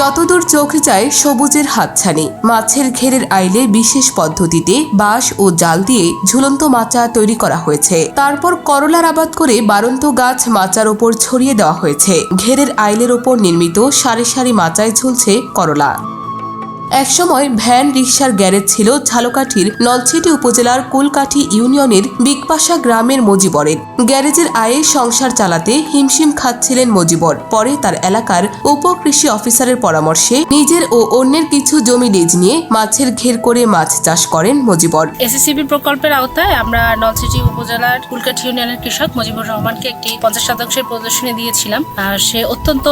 যতদূর চোখ যায় সবুজের হাতছানি। মাছের ঘেরের আইলে বিশেষ পদ্ধতিতে বাঁশ ও জাল দিয়ে ঝুলন্ত মাচা তৈরি করা হয়েছে। তারপর করলার আবাদ করে বারন্ত গাছ মাচার ওপর ছড়িয়ে দেওয়া হয়েছে। ঘেরের আইলের ওপর নির্মিত সারি সারি মাচায় ঝুলছে করলা। একসময় ভ্যান রিক্সার গ্যারেজ ছিল ঝালকাঠির নলছিটি উপজেলার কুলকাঠি ইউনিয়নের বিকপাশা গ্রামের মজিবরের। গ্যারেজের আয়ে সংসার চালাতে হিমশিম খাচ্ছিলেন মজিবর। পরে তার এলাকার উপকৃষি অফিসারের পরামর্শে নিজের ও অন্যের কিছু জমি লিজ নিয়ে মাছের ঘের করে মাছ চাষ করেন মজিবর। এসএসসিবি প্রকল্পের আওতায় আমরা নলছিটি উপজেলার কুলকাঠি ইউনিয়নের কৃষক মুজিবুর রহমানকে একটি পঞ্চাশ শতাংশের প্রদর্শনী দিয়েছিলাম। সে অত্যন্ত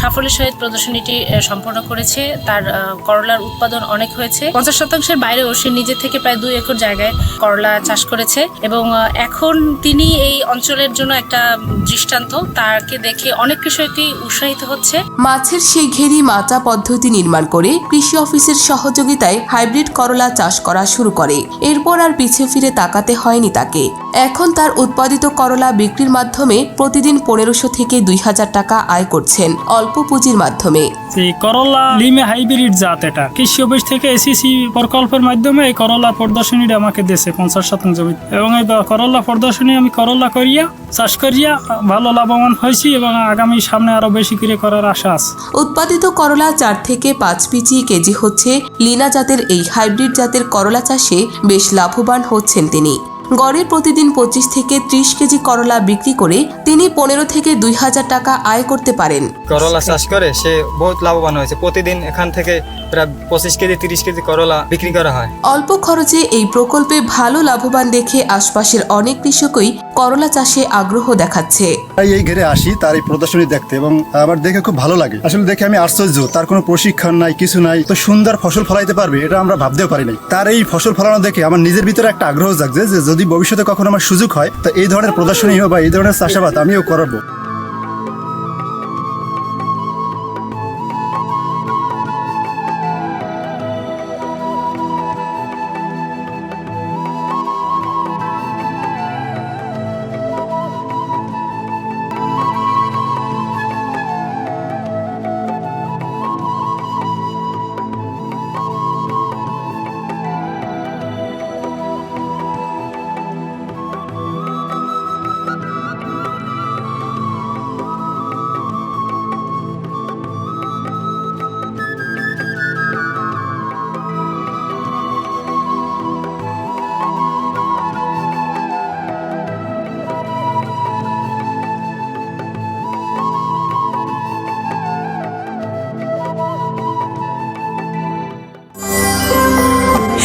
সাফল্যের সহিত প্রদর্শনীটি সম্পন্ন করেছে। তার আহ, করলার উৎপাদন অনেক হয়েছে। পঞ্চাশ শতাংশের বাইরেও সে নিজে থেকে প্রায় দুই একর জায়গায় করলা চাষ করেছে এবং এখন তিনি এই অঞ্চলের জন্য একটা দৃষ্টান্ত। তাকে দেখে অনেক কৃষকই উৎসাহিত হচ্ছে। মাছের সেই ঘেরি মাচা পদ্ধতি নির্মাণ করে কৃষি অফিসের সহযোগিতায় হাইব্রিড করলা চাষ করা শুরু করে। এরপর আর পিছে ফিরে তাকাতে হয়নি তাকে। এখন তার উৎপাদিত করলা বিক্রির মাধ্যমে প্রতিদিন পনেরোশো থেকে দুই হাজার টাকা আয় করছেন অল্প পুঁজির মাধ্যমে। করলা লিমে হাইব্রিড জাত এটা। কৃষি অফিস থেকে এসিসি প্রকল্পের মাধ্যমে এই করলা প্রদর্শনীটা আমাকে দিয়েছে, পঞ্চাশ শতাংশ জমি। এবং এই করলা প্রদর্শনী আমি করলা করিয়া, চাষ করিয়া ভালো লাভবান হয়েছি এবং আগামী সামনে আরও বেশি করে করার আশা আছে। উৎপাদিত করলা চার থেকে পাঁচ পিচি কেজি হচ্ছে, লিনা জাতের এই হাইব্রিড জাতের করলা চাষে বেশ লাভবান হচ্ছেন তিনি। গড়ে প্রতিদিন পঁচিশ থেকে ত্রিশ কেজি করলা বিক্রি করে তিনি পনেরো থেকে দুই হাজার টাকা আয় করতে পারেন। করলা চাষ করে সে বহুত লাভবান হয়েছে। প্রতিদিন এখান থেকে প্রায় পঁচিশ কেজি তিরিশ কেজি করলা বিক্রি করা হয়। অল্প খরচে এই প্রকল্পে ভালো লাভবান দেখে আশপাশের অনেক কৃষকই করলা চাষে আগ্রহ দেখাচ্ছে। এই ঘেরে আসি তার এই প্রদর্শনী দেখতে এবং আমার দেখে খুব ভালো লাগে। আসলে দেখে আমি আশ্চর্য তার কোনো প্রশিক্ষণ নাই কিছু নাই তো সুন্দর ফসল ফলাইতে পারবে এটা আমরা ভাবতেও পারি নাই। তার এই ফসল ফলানো দেখে আমার নিজের ভিতরে একটা আগ্রহ জাগছে যে যদি ভবিষ্যতে কখনো আমার সুযোগ হয়, তো এই ধরনের প্রদর্শনী বা এই ধরনের চাষাবাদ আমিও করব।